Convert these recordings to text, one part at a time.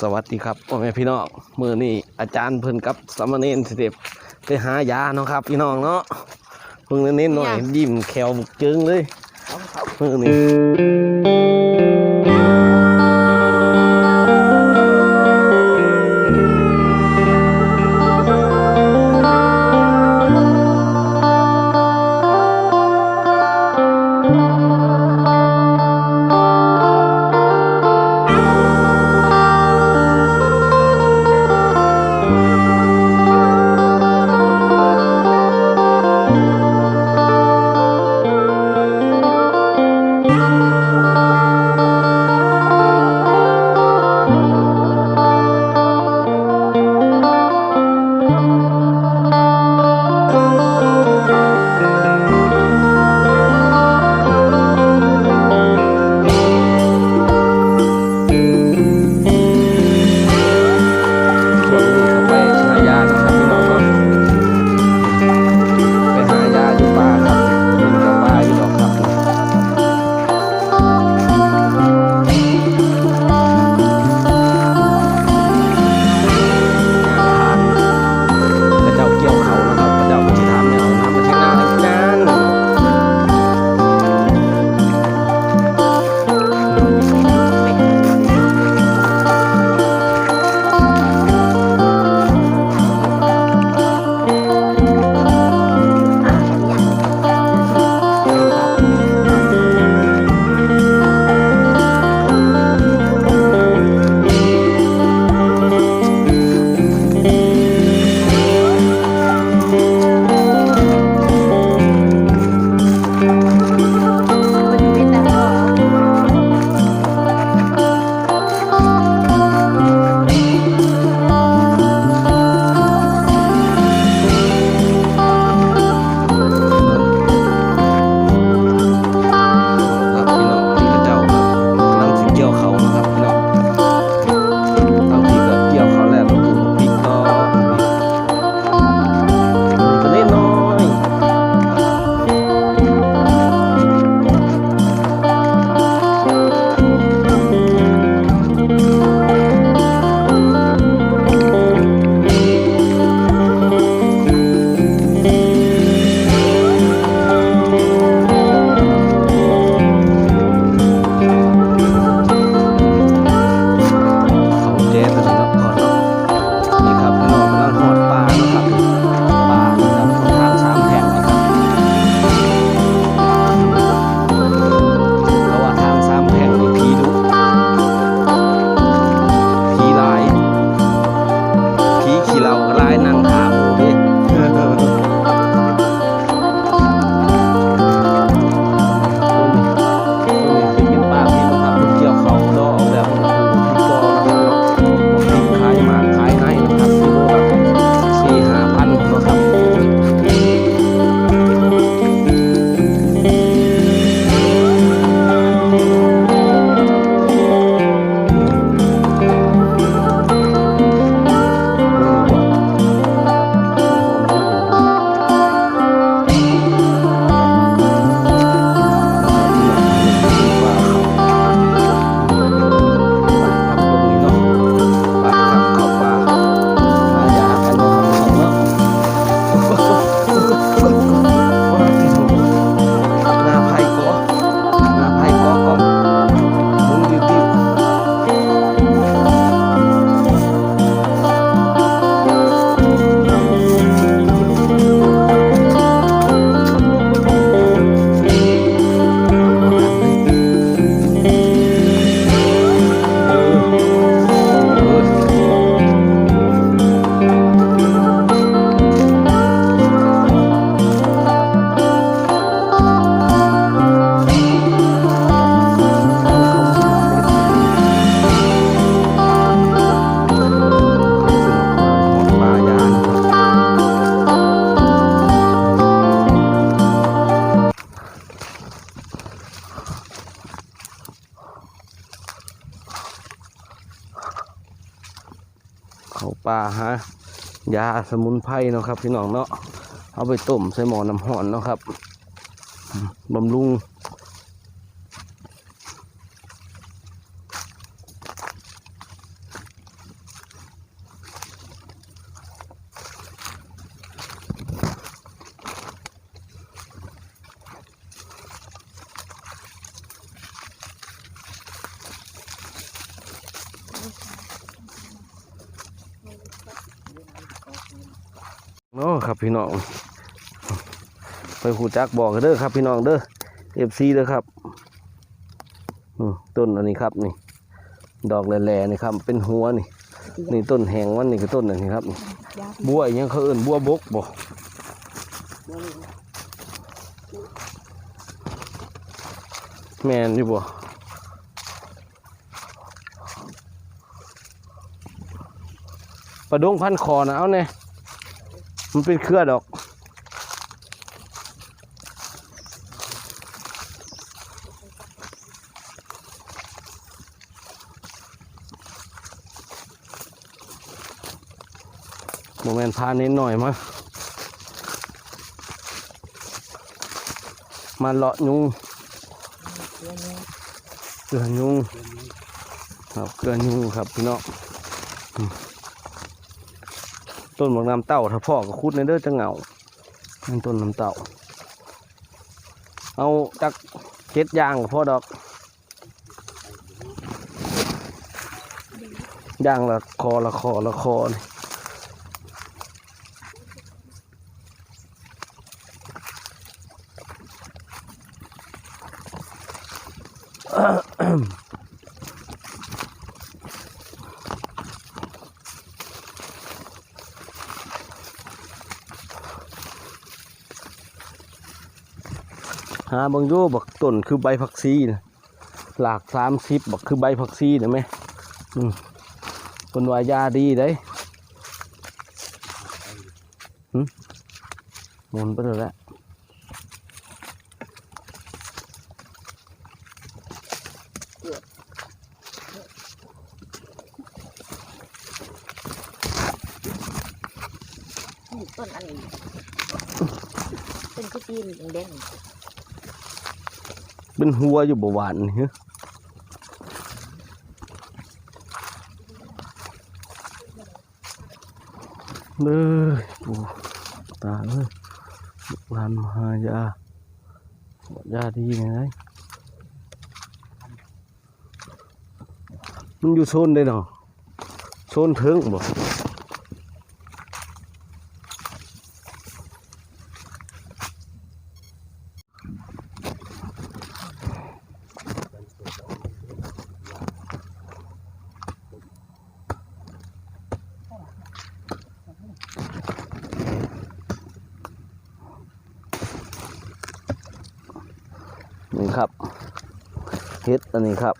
สวัสดีครับพ่อแม่พี่น้องมือนี่อาจารย์เพิ่นกับสามเณรเสด็จไปหายาเนาะครับ พี่น้องเนาะเพิ่งเน้นหน่อยยิ้มแขวบึกจึงเลยมือนี้ สมุนไพรเนาะครับพี่น้องเนาะเอาไปต้มใส่หม้อน้ำห่อนเนาะครับบำรุง พี่น้องไปหูจักบอกกันเด้อครับ พี่น้องเด้อเอฟซีเด้อครับต้นอันนี้ครับนี่ ดอกแหล่ๆนี่ครับ เป็นหัวนี่ นี่ต้นแหงมันนี่คือต้นอันนี้ครับบัวอหยังเขาเอิ้นบัวบกบ่แมนอยู่บ่ปลาดงพันคอนะเอาเนี่ย มันเป็นเครือดอก โมเมนต์พาน้นหน่อยมามาเลาะยุงเดือนนี้เกลือยุงครับเกลือยุงครับพี่น้อง ต้นบักน้ำเต้าถ้าพ่อก็คุดในเด้อจะเหงานั่นต้นน้ำเต้า เอาจักเจ็ดยางก็พอดอกยางละคอละคอละคอนี่ หาบางโยบักต้นคือใบผักซีนะหลากสามสิบบักคือใบผักซีนะไหมอืมคนวายาดีได้หึหมุนไปเลยแหละนี่ต้นอันนี้เป็นกุตีนแดง เป็นหัวอยู่บหวานนี่ฮะเลยปูตาเลยลานมหายายาดีไงมันอยู่โซนได้เนาะโซนเทิงบ่ นี่ครับเฮ็ดอันนี้ครับ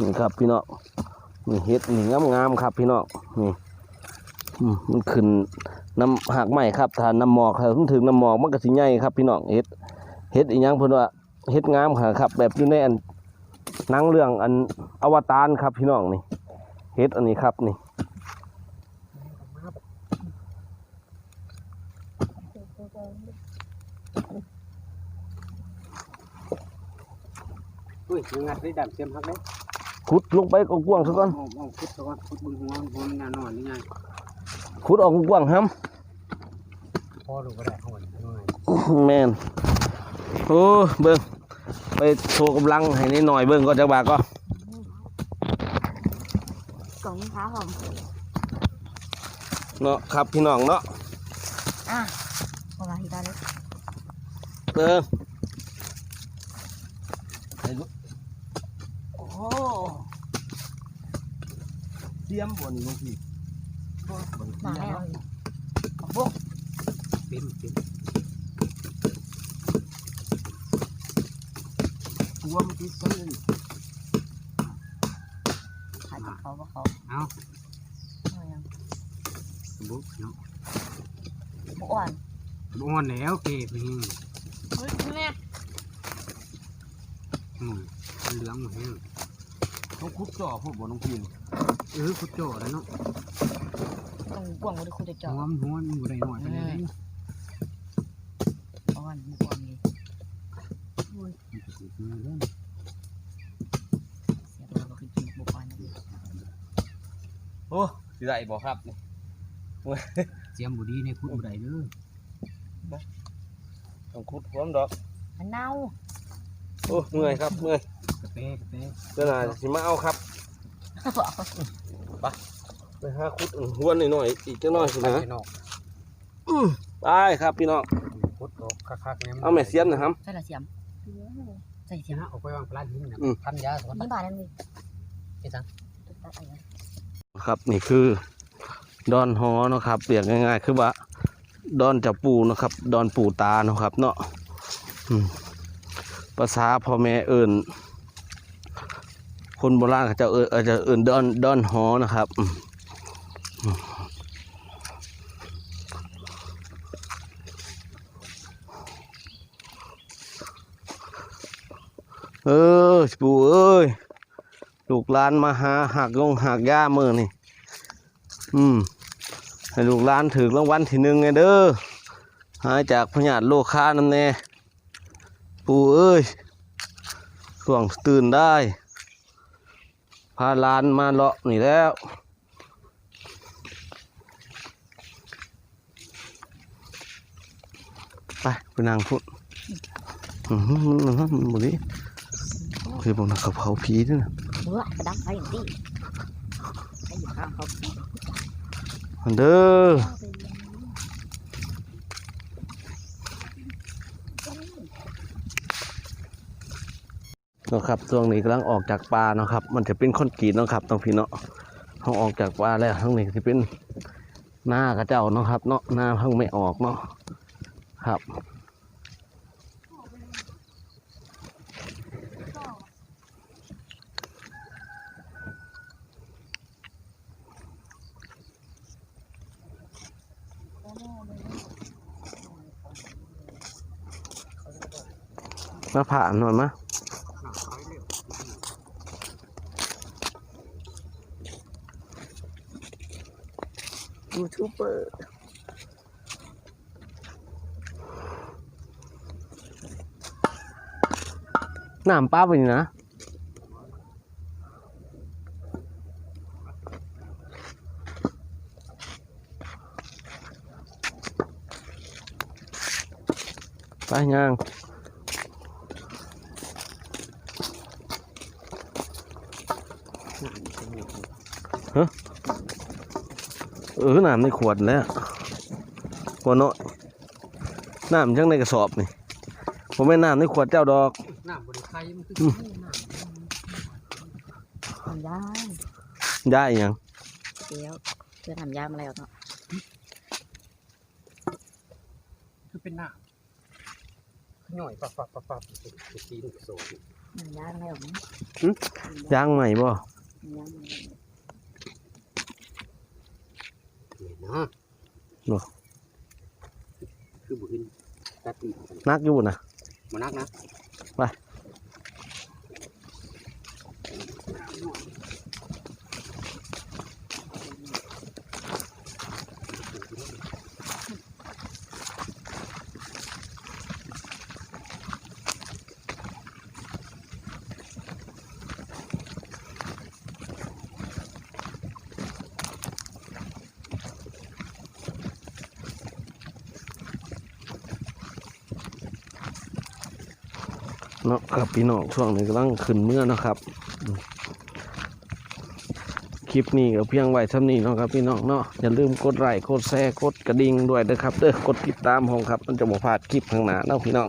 นี่ครับพี่น้องนี่เฮ็ดนี่งามงามๆครับพี่น้องนี่มันขึ้นน้ำหักไม้ครับถ้านน้ำหมอกถ้าถึงถึงน้ำหมอกมันก็สิใหญ่ครับพี่น้องเฮ็ดเฮ็ดอีหยังเพิ่นว่าเฮ็ดงามค่ะครับ แบบอยู่ในอันนังเรื่องอันอวตารครับพี่น้องนี่เฮ็ดอันนี้ครับนี่ อุ้ยงัดได้ดับเต็มพักเลยขุดลงไปกว้างๆซะก่อนเอาเอาคุดซะก่อนคุดบนหัวหัวมันแน่นอนนี่ไงขุดออกกว้างๆครับพอดูก็ได้ข้างบนน้อยแม่นโอ้เบิ่งไปโชว์กำลังให้นิดหน่อยเบิ่งก็จะบากก็สองขาหอมเนาะครับพี่น้องเนาะอะเอาละที่ได้เลยเบิ่งไปดูโอ้โห เตรียมบ่นี่บางทีมาแล้วเป็นเป็นตัวมันติดกันเลยขาดเขาว่าเขาเอาเอายังบุ๊กเนาะบ่อ่อนบ่อ่อนแล้วเกไปหิ้งเฮ้ยแม่อืมมันเหลืองหมดแล้วต้องขุดจ่อพวกบ่น้องพีน เออคุดโจ้แล้วเนาะต้องกว้างกว่าที่คุณจะเจาะหัวมันหัวมันบ่ได้หน่อยไปเลยอ่อนบ่อ่อนเลยมันจะติดมือเด้อเสียตัวก็คือกินบ่อ่อนเลยโอ้สิได้บ่ครับเสียมบ่ดีในคุดบ่ได้เด้อต้องขุดพร้อมดอกมันเน่าโอ้เมื่อยครับเมื่อยกระเตะกระเตะเดี๋ยวหน่าสิมาเอาครับ ไปหาคุดหัวหน่อยๆอีกจังน้อยสิไปนะนอกไปครับพี่น้องพุดออกคักๆเนี่ยเอาแม่เสียมนะครับใส่ละเสียมใส่เสีเสียยมนะเอาไปวางปลาหินนะอืมพันยาสวนนี่บาทนั่นนี่ไอ้สังตัดอะไรครับนี่คือ ดอนหอเนาะครับเรียกง่ายๆ คือว่าดอนจับปูเนาะครับ ดอนปูตาเนาะครับ เนาะอืมภาษาพ่อแม่เอิญ คนโบราณเขาจะเอิญอาจจะเอิญดอนดอนหอนะครับอืมอืมเออปูเอ้ยลูกหลานมาหาหักลงหักย่ามือนี่อืมให้ลูกหลานถือรางวัลที่หนึ่งไงเด้อหายจากพญาธิโลคานั่นแน่ปู่เอ้ยส่วงตื่นได้ พาหลานมาเลาะนี่แล้วไปไปนั่งพุดอืมมันมันมันบุรีคือบอกนะเขาเผาผีด้วยนะเบื่อกระดังไปอย่างที่ให้อยู่ข้างเขาอันเด้อ นาะครับช่วงนี้กำลังออกจากป่าเนาะครับ มันจะเป็นคนกีดเนาะครับต้องพี่เนาะเขาออกจากป่าแล้วทั้งนี้จะเป็นหน้ากระเจ้าเนาะครับ เนาะหน้าเพิ่งไม่ออกเนาะครับมาผ่านหน่อยมะ ยูทูบ เบอร์น้ำป้าไปนี่นะไปย่าง เออน้ำในขวดแล้วขวดเนาะน้ำจังในกระสอบนี่ผมไม่นน้ำในขวดเจ้าดอกน้ำบริไทยมันคือทำยางได้ยังเดี๋ยวเพื่อทำยางมาแล้วเนาะคือเป็นน้ำหน่อยปับปับปับปับสุกีนโซ่ยางมาแล้วมั้งยางใหม่บ่ยางเนี่ย นะคือบุหินตัดตีนักอยู่นะ มานักนะไป เนาะครับพี่น้องช่วงนี้กำลังขึ้นเมื่อนะครับ คลิปนี้ก็เพียงไว้เท่านี้นะครับ พี่น้องเนาะอย่าลืมกดไลค์กดแชร์กดกระดิ่งด้วยนะครับเด้อกดติดตามของครับ มันจะบ่พลาดคลิปข้างหน้าเนาะพี่น้อง